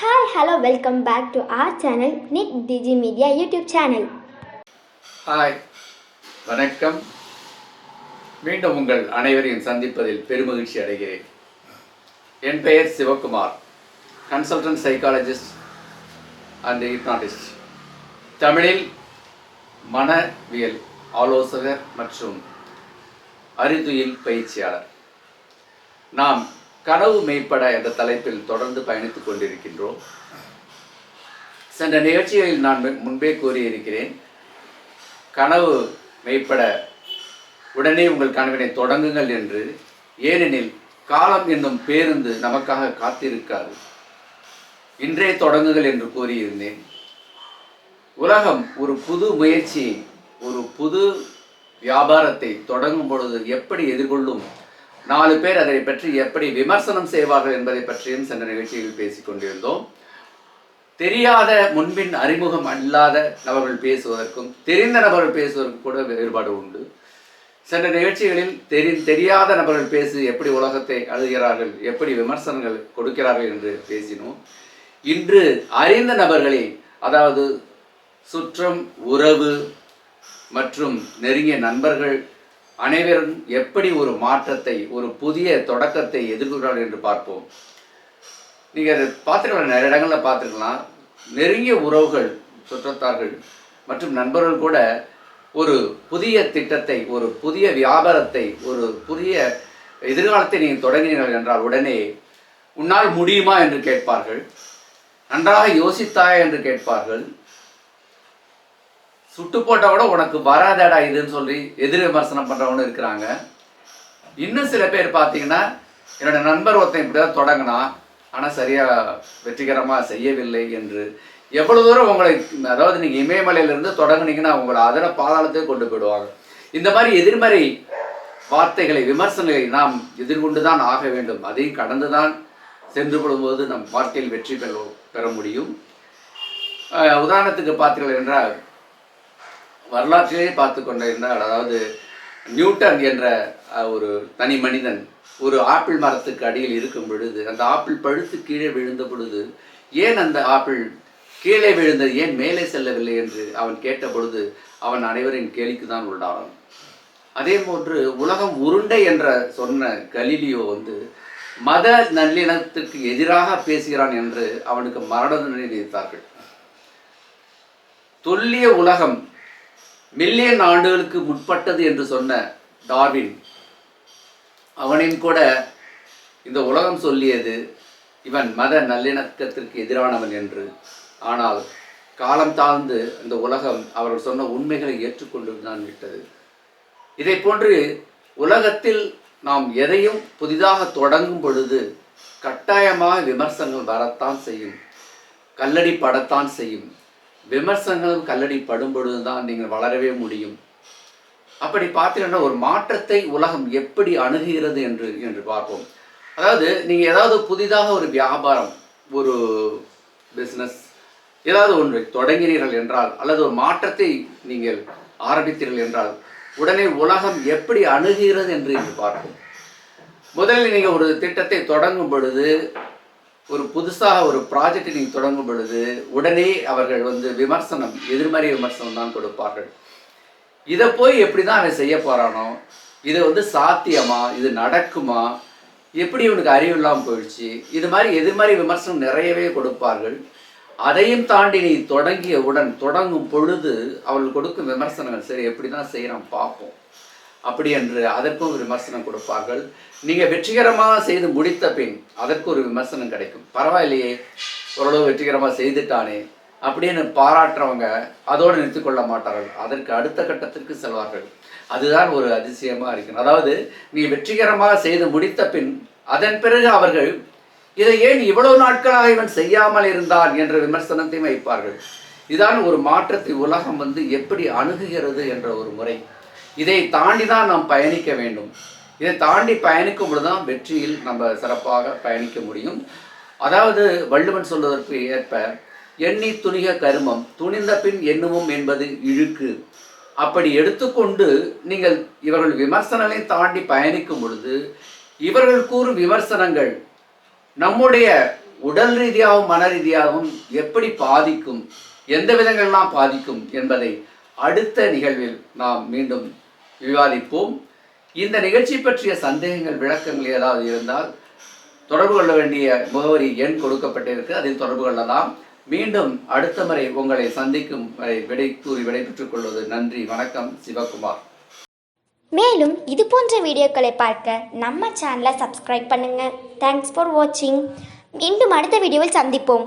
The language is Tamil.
Hi hello welcome back to our channel Nick Digi Media YouTube channel hi வணக்கம். மீண்டும் உங்கள் அனைவரையும் சந்திப்பதில் பெருமகிழ்ச்சி அடைகிறேன். என் பெயர் Sivakumar consultant psychologist and hypnotist தமிழில் மனவியல் ஆலோசகர் மற்றும் அறிதுயில் பயிற்சியாளர். நாம் கனவு மெய்ப்பட என்ற தலைப்பில் தொடர்ந்து பயணித்துக் கொண்டிருக்கின்றோம். சென்ற நிகழ்ச்சிகளில் நான் முன்பே கூறியிருக்கிறேன் கனவு மெய்ப்பட உடனே உங்கள் கனவினை தொடங்குங்கள் என்று. ஏனெனில் காலம் என்னும் பேருந்து நமக்காக காத்திருக்காது. இன்றே தொடங்குங்கள் என்று கூறியிருந்தேன். உலகம் ஒரு புது முயற்சியை ஒரு புது வியாபாரத்தை தொடங்கும் பொழுது எப்படி எதிர்கொள்ளும் நாலு பேர் அதனை பற்றி எப்படி விமர்சனம் செய்வார்கள் என்பதை பற்றியும் சென்ற நிகழ்ச்சியில் பேசிக் கொண்டிருந்தோம். தெரியாத முன்பின் அறிமுகம் அல்லாத நபர்கள் பேசுவதற்கும் தெரிந்த நபர்கள் பேசுவதற்கும் கூட வேறுபாடு உண்டு. சென்ற நிகழ்ச்சிகளில் தெரி தெரியாத நபர்கள் பேசி எப்படி உலகத்தை அழுகிறார்கள் எப்படி விமர்சனங்கள் கொடுக்கிறார்கள் என்று பேசினோம். இன்று அறிந்த நபர்களை அதாவது சுற்றம் உறவு மற்றும் நெருங்கிய நண்பர்கள் அனைவரும் எப்படி ஒரு மாற்றத்தை ஒரு புதிய தொடக்கத்தை எதிர்கொள்கிறார்கள் என்று பார்ப்போம். நீங்கள் அதை பார்த்துருக்கலாம் நிறைய இடங்களில் பார்த்துருக்கலாம். நெருங்கிய உறவுகள் சுற்றத்தார்கள் மற்றும் நண்பர்கள் கூட ஒரு புதிய திட்டத்தை ஒரு புதிய வியாபாரத்தை ஒரு புதிய எதிர்காலத்தை நீங்கள் தொடங்கினீர்கள் என்றால் உடனே உன்னால் முடியுமா என்று கேட்பார்கள். நன்றாக யோசித்தாயா என்று கேட்பார்கள். சுட்டு போட்டா கூட உனக்கு வராதடா இதுன்னு சொல்லி எதிர் விமர்சனம் பண்றவங்க இருக்கிறாங்க. இன்னும் சில பேர் பார்த்தீங்கன்னா என்னோட நண்பர் ஒருத்தன் இப்படிதான் தொடங்கினான். ஆனா சரியா வெற்றிகரமா செய்யவில்லை என்று. எவ்வளவு தூரம் உங்களை அதாவது நீங்க இமயமலையிலேருந்து தொடங்குனீங்கன்னா உங்களை அதர பாதாளத்துக்கு கொண்டு போயிடுவாங்க. இந்த மாதிரி எதிர்மறை வார்த்தைகளை விமர்சனங்களை நாம் எதிர்கொண்டு தான் ஆக வேண்டும். அதையும் கடந்து தான் சென்று கொள்ளும்போது நம் வாழ்க்கையில் வெற்றி பெற பெற முடியும். உதாரணத்துக்கு பார்த்தீர்கள் என்றால் வரலாற்றிலே பார்த்து கொண்டிருந்தால் அதாவது நியூட்டன் என்ற ஒரு தனி மனிதன் ஒரு ஆப்பிள் மரத்துக்கு அடியில் இருக்கும் பொழுது அந்த ஆப்பிள் பழுத்து கீழே விழுந்த பொழுது ஏன் அந்த ஆப்பிள் கீழே விழுந்தது ஏன் மேலே செல்லவில்லை என்று அவன் கேட்ட பொழுது அவன் அனைவரின் கேலிக்கு தான் உள்ளானான். அதே போன்று உலகம் உருண்டை என்ற சொன்ன கலீலியோ வந்து மத நல்லிணத்துக்கு எதிராக பேசுகிறான் என்று அவனுக்கு மரண தண்டனை விதித்தார்கள் தொல்லிய உலகம் மில்லியன் ஆண்டுகளுக்கு முற்பட்டது என்று சொன்ன டார்வின் அவனின் கூட இந்த உலகம் சொல்லியது இவன் மத நல்லிணக்கத்திற்கு எதிரானவன் என்று. ஆனால் காலம் தாழ்ந்து இந்த உலகம் அவர்கள் சொன்ன உண்மைகளை ஏற்றுக்கொண்டு தான் விட்டது. இதை போன்று உலகத்தில் நாம் எதையும் புதிதாக தொடங்கும் பொழுது கட்டாயமாக விமர்சனங்கள் வரத்தான் செய்யும் கல்லடி படத்தான் செய்யும். விமர்சனங்களும் கல்லடி படும் பொழுதுதான் நீங்கள் வளரவே முடியும். அப்படி பார்த்தீங்கன்னா ஒரு மாற்றத்தை உலகம் எப்படி அணுகுகிறது என்று என்று பார்ப்போம். அதாவது நீங்கள் ஏதாவது புதிதாக ஒரு வியாபாரம் ஒரு பிஸ்னஸ் ஏதாவது ஒன்று தொடங்கினீர்கள் என்றால் அல்லது ஒரு மாற்றத்தை நீங்கள் ஆரம்பித்தீர்கள் என்றால் உடனே உலகம் எப்படி அணுகுகிறது என்று என்று பார்ப்போம். முதலில் நீங்கள் ஒரு திட்டத்தை தொடங்கும் பொழுது ஒரு புதுசாக ஒரு ப்ராஜெக்ட் நீங்கள் தொடங்கும் பொழுது உடனே அவர்கள் வந்து விமர்சனம் எதிர்மறை விமர்சனம் தான் கொடுப்பார்கள். இதை போய் எப்படி தான் அவன் செய்ய போறானோ இது வந்து சாத்தியமா இது நடக்குமா எப்படி இவனுக்கு அறிவு இல்லாமல் போயிடுச்சு இது மாதிரி எதிர்மறை விமர்சனம் நிறையவே கொடுப்பார்கள். அதையும் தாண்டி நீ தொடங்கியவுடன் தொடங்கும் பொழுது அவள் கொடுக்கும் விமர்சனங்கள் சரி எப்படி தான் செய்கிறான் பார்ப்போம். அப்படி என்று அதற்கும் ஒரு விமர்சனம் கொடுப்பார்கள். நீங்கள் வெற்றிகரமாக செய்து முடித்த பின் அதற்கு ஒரு விமர்சனம் கிடைக்கும். பரவாயில்லையே ஓரளவு வெற்றிகரமாக செய்துட்டானே அப்படின்னு பாராட்டுறவங்க அதோடு நிறுத்தி கொள்ள மாட்டார்கள். அதற்கு அடுத்த கட்டத்திற்கு செல்வார்கள். அதுதான் ஒரு அதிசயமாக இருக்கணும் அதாவது நீ வெற்றிகரமாக செய்து முடித்த பின் அதன் பிறகு அவர்கள் இதை ஏன் இவ்வளவு நாட்களாக இவன் செய்யாமல் இருந்தான்? என்ற விமர்சனத்தையும் வைப்பார்கள். இதான் ஒரு மாற்றத்தை உலகம் வந்து எப்படி அணுகுகிறது என்ற ஒரு முறை. இதை தாண்டி தான் நாம் பயணிக்க வேண்டும். இதை தாண்டி பயணிக்கும் பொழுது தான் வெற்றியில் நம்ம சிறப்பாக பயணிக்க முடியும். அதாவது வள்ளுவன் சொல்வதற்கு ஏற்ப எண்ணி துணிக கருமம் துணிந்த பின் எண்ணுவோம் என்பது இழுக்கு. அப்படி எடுத்துக்கொண்டு நீங்கள் இவர்கள் விமர்சனங்களை தாண்டி பயணிக்கும் பொழுது இவர்கள் கூறும் விமர்சனங்கள் நம்முடைய உடல் ரீதியாகவும் மன ரீதியாகவும் எப்படி பாதிக்கும் எந்த விதங்கள்லாம் பாதிக்கும் என்பதை அடுத்த நிகழ்வில் நாம் மீண்டும் விவாதிப்போம். இந்த நிகழ்ச்சி பற்றிய சந்தேகங்கள் விளக்கங்கள் ஏதாவது இருந்தால் தொடர்பு கொள்ள வேண்டிய முகவரி எண் கொடுக்கப்பட்டிருக்கு. அதில் தொடர்பு கொள்ளலாம். மீண்டும் அடுத்த முறை உங்களை சந்திக்கும் வரை விடை கூறி விடைபெற்றுக் கொள்வது நன்றி. வணக்கம். சிவகுமார். மேலும் இது போன்ற வீடியோக்களை பார்க்க நம்ம சேனலை சப்ஸ்கிரைப் பண்ணுங்கள் தேங்க்ஸ் ஃபார் வாட்சிங் மீண்டும் அடுத்த வீடியோவில் சந்திப்போம்.